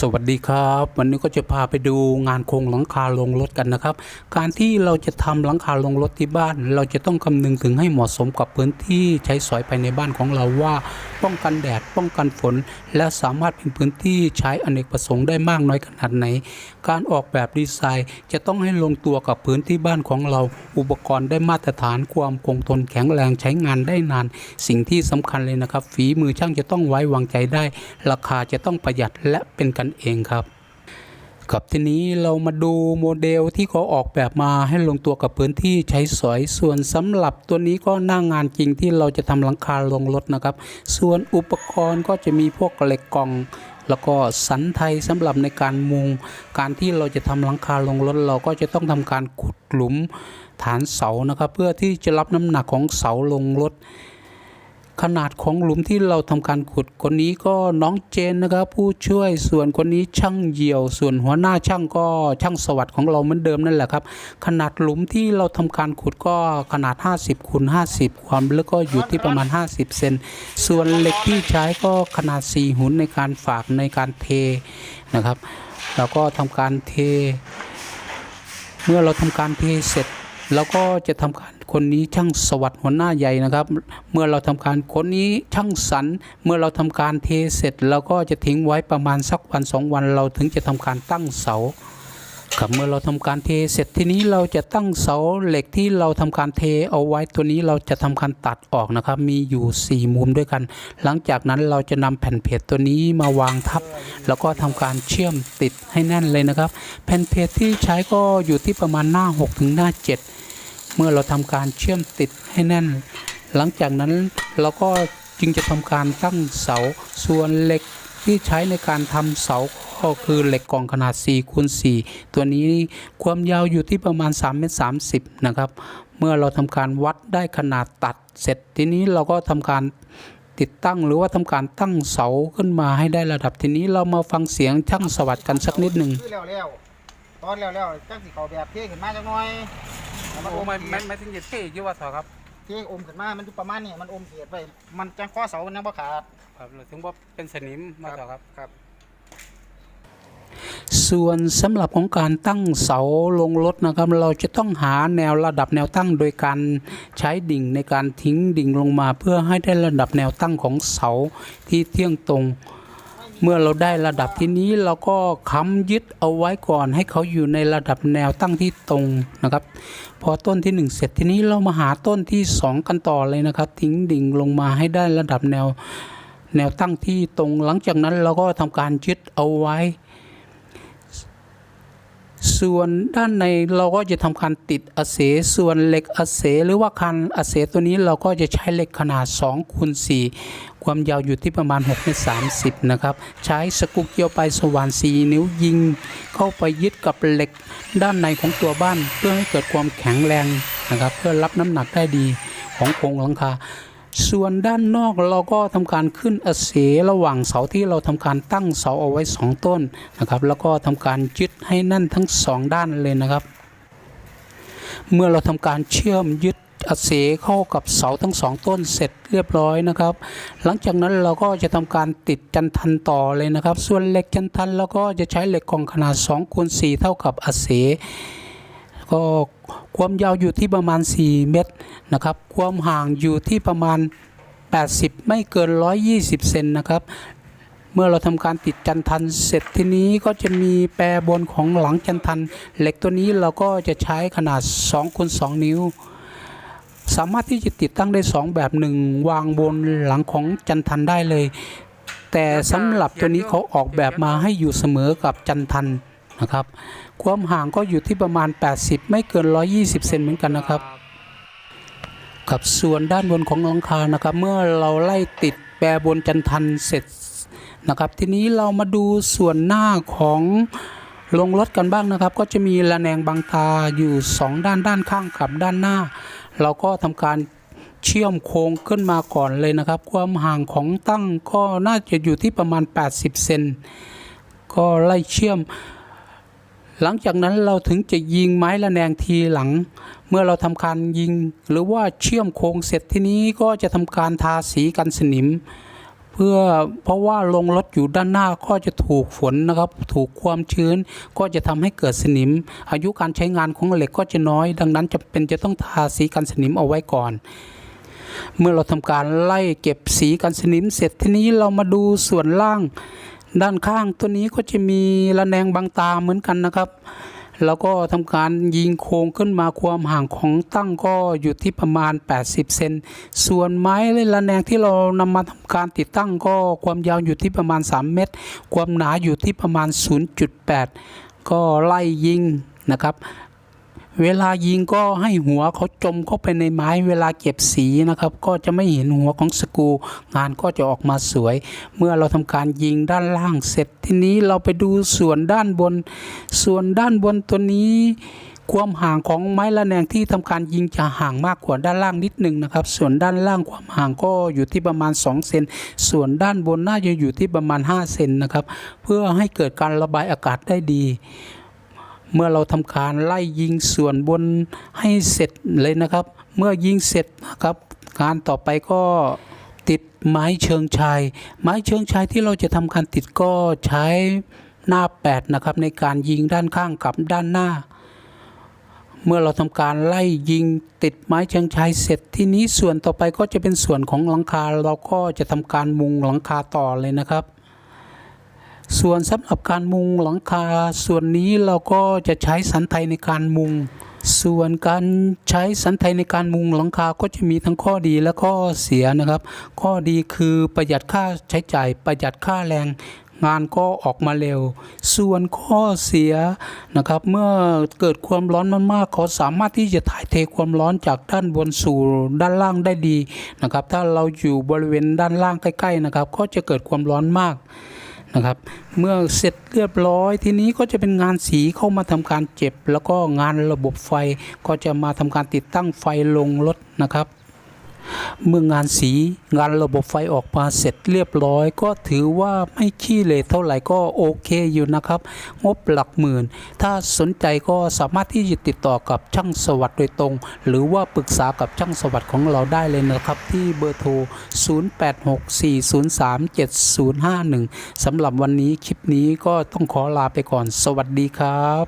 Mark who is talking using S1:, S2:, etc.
S1: สวัสดีครับ วันนี้ก็จะพาไปดูงานโครงหลังคาลงรถกันนะครับ การที่เราจะทำหลังคาลงรถที่บ้าน เราจะต้องคำนึงถึงให้เหมาะสมกับพื้นที่ใช้สอยภายในบ้านของเราว่า ป้องกันแดดป้องกันฝน และสามารถเป็นพื้นที่ใช้อเนกประสงค์ได้มากน้อยขนาดไหน การออกแบบดีไซน์จะต้องให้ลงตัวกับพื้นที่บ้านของเรา อุปกรณ์ได้มาตรฐานความคงทนแข็งแรงใช้งานได้นาน สิ่งที่สำคัญเลยนะครับฝีมือช่างจะต้องไว้วางใจได้ ราคาจะต้องประหยัดและเป็นกันเองครับครับทีนี้เรามาดูโมเดลที่เขาออกแบบมาให้ลงตัวกับพื้นที่ใช้สอยส่วนสำหรับตัวนี้ก็หน้างงานจริงที่เราจะทำหลังคาลงรถนะครับ ส่วนอุปกรณ์ก็จะมีพวกเหล็กกล่อง แล้วก็สันไทยสำหรับในการมุง การที่เราจะทำหลังคาลงรถเราก็จะต้องทำการขุดหลุมฐานเสานะครับ เพื่อที่จะรับน้ำหนักของเสาลงรถ ขนาดของหลุมที่เราทำการขุดคนนี้ก็น้องเจนนะครับ ผู้ช่วยส่วนคนนี้ช่างเหยี่ยว ส่วนหัวหน้าช่างก็ช่างสวัสดิ์ของเราเหมือนเดิมนั่นแหละครับ ขนาดหลุมที่เราทำการขุดก็ขนาด 50คูณ50 ความลึกก็อยู่ที่ประมาณ 50 เซนส่วนเหล็กที่ใช้ก็ขนาด 4 หุนในการฝากในการเทนะครับแล้วก็ทำการเท เมื่อเราทำการเทเสร็จเราก็จะทำการ คนนี้ช่างสวัสดิ์หัวหน้าใหญ่นะครับ เมื่อเราทำการคนนี้ช่างสันเมื่อเราทำการเทเสร็จเราก็จะทิ้งไว้ประมาณสักวันสองวัน เราถึงจะทำการตั้งเสาครับเมื่อเราทำการเทเสร็จทีนี้เราจะตั้งเสาเหล็กที่เราทำการเทเอาไว้ตัวนี้เราจะทำการตัดออกนะครับ มีอยู่ 4 มุมด้วยกัน หลังจากนั้นเราจะนำแผ่นเพจตัวนี้มาวางทับ แล้วก็ทำการเชื่อมติดให้แน่นเลยนะครับ แผ่นเพจที่ใช้ก็อยู่ที่ประมาณหน้า 6 ถึงหน้า 7 เมื่อเราทำการเชื่อมติดให้แน่น หลังจากนั้นเราก็จึงจะทำการตั้งเสาส่วนเหล็กที่ใช้ในการทำเสาก็คือเหล็กกล่องขนาด4คูณ4ตัวนี้ความยาวอยู่ที่ประมาณ3เมตร30นะครับ เมื่อเราทำการวัดได้ขนาดตัดเสร็จทีนี้เราก็ทำการติดตั้งหรือว่าทำการตั้งเสาขึ้นมาให้ได้ระดับทีนี้เรามาฟังเสียงช่างสวัสดิ์กันสักนิดหนึ่ง
S2: คือแล้วแล้วตอนแล้วแล้วจังสิเขาแบบเทขึ้นมาจังหน่อย มันอม
S1: ไม่
S2: เศ
S1: ไม่
S2: ษ
S1: ไม่ถึงจะเท่ยี่ว่าสอครับ
S2: เทอมขึ้นมามันอยู่ประมาณนี้มันอมเศษไปมันจังข้อเสามันยังบ่ขาด
S1: ครับถึงว่าเป็นสนิมมาสอครับ
S2: ครับ
S1: ส่วนสำหรับของการตั้งเสาลงรถนะครับ เราจะต้องหาแนวระดับแนวตั้งโดยการใช้ดิ่งในการทิ้งดิ่งลงมา เพื่อให้ได้ระดับแนวตั้งของเสาที่เที่ยงตรง เมื่อเราได้ระดับที่นี้เราก็ค้ำยึดเอาไว้ก่อนให้เขาอยู่ในระดับแนวตั้งที่ตรงนะครับ พอต้นที่หนึ่งเสร็จทีนี้เรามาหาต้นที่สองกันต่อเลยนะครับ ทิ้งดิ่งลงมาให้ได้ระดับแนวแนวตั้งที่ตรงหลังจากนั้นเราก็ทำการยึดเอาไว้ ส่วนด้านในเราก็จะทำการติดอาเสส่วนเหล็กอาเสหรือว่าคันอาเสตัวนี้เราก็จะใช้เหล็กขนาด2คูณ4 ความยาวอยู่ที่ประมาณ6เมตร30 นะครับ ใช้สกรูเกียวไปลายสว่าน4นิ้วยิง เข้าไปยึดกับเหล็กด้านในของตัวบ้าน เพื่อให้เกิดความแข็งแรงนะครับ เพื่อรับน้ำหนักได้ดีของโครงหลังคาส่วนด้านนอกเราก็ทำการขึ้นอเสระหว่างเสาที่เราทำการตั้งเสาเอาไว้สองต้นนะครับ แล้วก็ทำการยึดให้แนั่นทั้งสองด้านเลยนะครับ เมื่อเราทำการเชื่อมยึด อาเสเข้ากับเสาทั้งสองต้นเสร็จเรียบร้อยนะครับ หลังจากนั้นเราก็จะทำการติดจันทันต่อเลยนะครับ ส่วนเหล็กจันทันเราก็จะใช้เหล็กกองขนาด2คูณ4เท่ากับอาเสก็ความยาวอยู่ที่ประมาณ 4 เมตรนะครับ ความห่างอยู่ที่ประมาณ 80 ไม่เกิน 120 เซนนะครับเมื่อเราทำการติดจันทันเสร็จทีนี้ก็จะมีแปรบนของหลังจันทัน เหล็กตัวนี้เราก็จะใช้ขนาด2คูณ2นิ้ว สามารถที่จะติดตั้งได้ 2 แบบหนึ่งวางบนหลังของจันทันได้เลย แต่สำหรับตัวนี้เขาออกแบบมาให้อยู่เสมอกับจันทันนะครับ ความห่างก็อยู่ที่ประมาณ 80 ไม่เกิน 120 เซนเหมือนกันนะครับ กับส่วนด้านบนของหลังคานะครับ เมื่อเราไล่ติดแปรบนจันทันเสร็จนะครับ ทีนี้เรามาดูส่วนหน้าของลงรถกันบ้างนะครับ ก็จะมีระแนงบางตาอยู่ 2 ด้านด้านข้างกับด้านหน้า เราก็ทำการเชื่อมโค้งขึ้นมาก่อนเลยนะครับ ความห่างของตั้งก็น่าจะอยู่ที่ประมาณ 80 เซนก็ไล่เชื่อม หลังจากนั้นเราถึงจะยิงไม้ละแนงทีหลัง เมื่อเราทำการยิง หรือว่าเชื่อมโค้งเสร็จทีนี้ก็จะทำการทาสีกันสนิม เพื่อเพราะว่าลงรถอยู่ด้านหน้าก็จะถูกฝนนะครับ ถูกความชื้นก็จะทำให้เกิดสนิม อายุการใช้งานของเหล็กก็จะน้อย ดังนั้นจะเป็นจะต้องทาสีกันสนิมเอาไว้ก่อน เมื่อเราทำการไล่เก็บสีกันสนิมเสร็จทีนี้เรามาดูส่วนล่าง ด้านข้างตัวนี้ก็จะมีระแนงบางตาเหมือนกันนะครับ แล้วก็ทำการยิงโค้งขึ้นมาความห่างของตั้งก็อยู่ที่ประมาณ 80 เซน ส่วนไม้และระแนงที่เรานำมาทำการติดตั้งก็ความยาวอยู่ที่ประมาณ 3 เมตร ความหนาอยู่ที่ประมาณ 0.8 ก็ไล่ยิงนะครับ เวลายิงก็ให้หัวเขาจมเข้าไปในไม้เวลาเก็บสีนะครับ ก็จะไม่เห็นหัวของสกรูงานก็จะออกมาสวย เมื่อเราทำการยิงด้านล่างเสร็จทีนี้เราไปดูส่วนด้านบน ส่วนด้านบนตัวนี้ ความห่างของไม้ระแนงที่ทำการยิงจะห่างมากกว่าด้านล่างนิดหนึ่งนะครับ ส่วนด้านล่างความห่างก็อยู่ที่ประมาณ2เซนส่วนด้านบนน่าจะอยู่ที่ประมาณ5เซนนะครับ เพื่อให้เกิดการระบายอากาศได้ดี เมื่อเราทำการไล่ยิงส่วนบนให้เสร็จเลยนะครับ เมื่อยิงเสร็จนะครับการต่อไปก็ติดไม้เชิงชาย ไม้เชิงชายที่เราจะทำการติดก็ใช้หน้าแปดนะครับ ในการยิงด้านข้างกับด้านหน้า เมื่อเราทำการไล่ยิงติดไม้เชิงชายเสร็จที่นี้ส่วนต่อไปก็จะเป็นส่วนของหลังคาเราก็จะทำการมุงหลังคาต่อเลยนะครับ ส่วนสำหรับการมุงหลังคา ส่วนนี้เราก็จะใช้สันไทยในการมุง ส่วนการใช้สันไทยในการมุงหลังคาก็จะมีทั้งข้อดีและข้อเสียนะครับ ข้อดีคือประหยัดค่าใช้จ่ายประหยัดค่าแรงงานก็ออกมาเร็ว ส่วนข้อเสียนะครับ เมื่อเกิดความร้อนมากๆเขาสามารถที่จะถ่ายเทความร้อนจากด้านบนสู่ด้านล่างได้ดีนะครับ ถ้าเราอยู่บริเวณด้านล่างใกล้ ๆนะครับ ก็จะเกิดความร้อนมาก นะครับ เมื่อเสร็จเรียบร้อยทีนี้ก็จะเป็นงานสีเข้ามาทำการเจ็บ แล้วก็งานระบบไฟก็จะมาทำการติดตั้งไฟลงรถนะครับ เมื่องานสีงานระบบไฟออกมาเสร็จเรียบร้อย ก็ถือว่าไม่ขี้เหร่เท่าไหร่ก็โอเคอยู่นะครับ งบหลักหมื่น ถ้าสนใจก็สามารถที่จะติดต่อกับช่างสวัสดิ์โดยตรง หรือว่าปรึกษากับช่างสวัสดิ์ของเราได้เลยนะครับ ที่เบอร์โทร 0864037051สำหรับวันนี้คลิปนี้ก็ต้องขอลาไปก่อน สวัสดีครับ